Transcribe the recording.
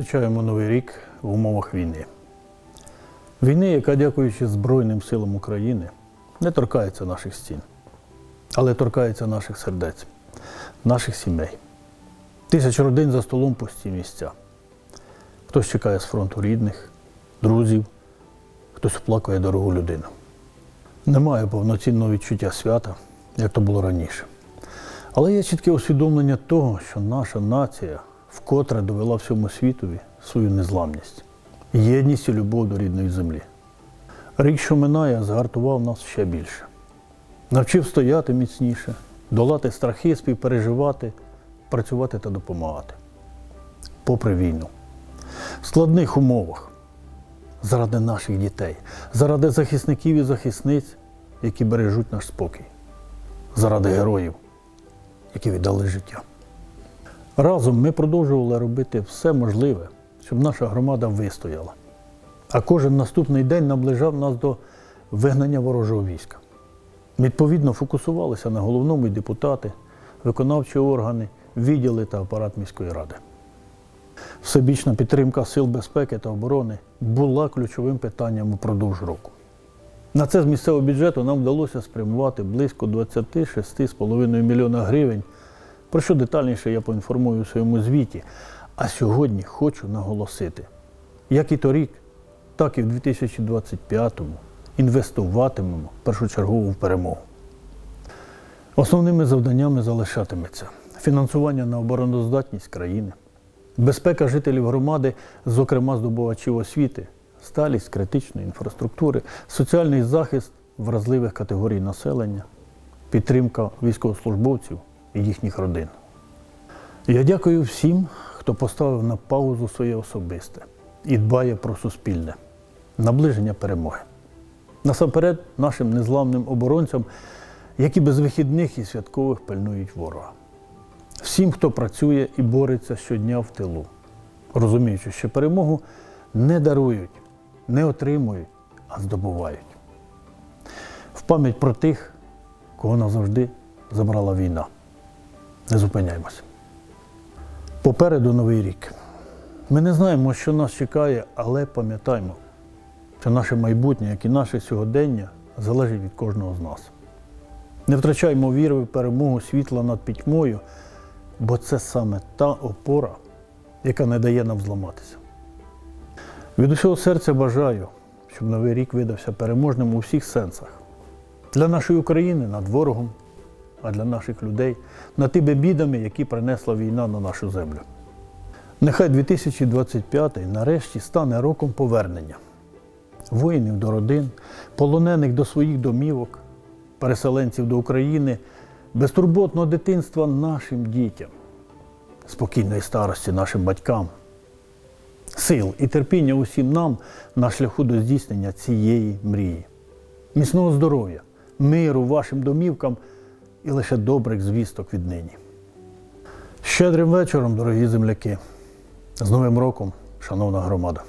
зустрічаємо Новий рік в умовах війни. Війни, яка, дякуючи Збройним силам України, не торкається наших стін, але торкається наших сердець, наших сімей. Тисяч родин за столом пусті місця. Хтось чекає з фронту рідних, друзів, хтось оплакує дорогу людину. Немає повноцінного відчуття свята, як то було раніше. Але є чітке усвідомлення того, що наша нація вкотре довела всьому світові свою незламність, єдність і любов до рідної землі. Рік, що минає, згартував нас ще більше. Навчив стояти міцніше, долати страхи, співпереживати, працювати та допомагати. Попри війну, в складних умовах, заради наших дітей, заради захисників і захисниць, які бережуть наш спокій, заради героїв, які віддали життя. Разом ми продовжували робити все можливе, щоб наша громада вистояла. А кожен наступний день наближав нас до вигнання ворожого війська. Відповідно, фокусувалися на головному і депутати, виконавчі органи, відділи та апарат міської ради. Всебічна підтримка сил безпеки та оборони була ключовим питанням упродовж року. На це з місцевого бюджету нам вдалося спрямувати близько 26,5 мільйона гривень, про що детальніше я поінформую у своєму звіті. А сьогодні хочу наголосити, як і торік, так і в 2025-му інвестуватимемо першочергово в перемогу. Основними завданнями залишатиметься фінансування на обороноздатність країни, безпека жителів громади, зокрема здобувачів освіти, сталість критичної інфраструктури, соціальний захист вразливих категорій населення, підтримка військовослужбовців і їхніх родин. Я дякую всім, хто поставив на паузу своє особисте і дбає про суспільне, наближення перемоги. Насамперед, нашим незламним оборонцям, які без вихідних і святкових пильнують ворога. Всім, хто працює і бореться щодня в тилу, розуміючи, що перемогу не дарують, не отримують, а здобувають. В пам'ять про тих, кого назавжди забрала війна. Не зупиняємося. Попереду новий рік. Ми не знаємо, що нас чекає, але пам'ятаємо, що наше майбутнє, як і наше сьогодення, залежить від кожного з нас. Не втрачаймо віри в перемогу світла над пітьмою, бо це саме та опора, яка не дає нам зламатися. Від усього серця бажаю, щоб новий рік видався переможним у всіх сенсах. Для нашої України над ворогом, а для наших людей над тими бідами, які принесла війна на нашу землю. Нехай 2025 нарешті стане роком повернення воїнів до родин, полонених до своїх домівок, переселенців до України, безтурботного дитинства нашим дітям, спокійної старості нашим батькам, сил і терпіння усім нам на шляху до здійснення цієї мрії, міцного здоров'я, миру вашим домівкам і лише добрих звісток віднині. Щедрим вечором, дорогі земляки, з Новим роком, шановна громада.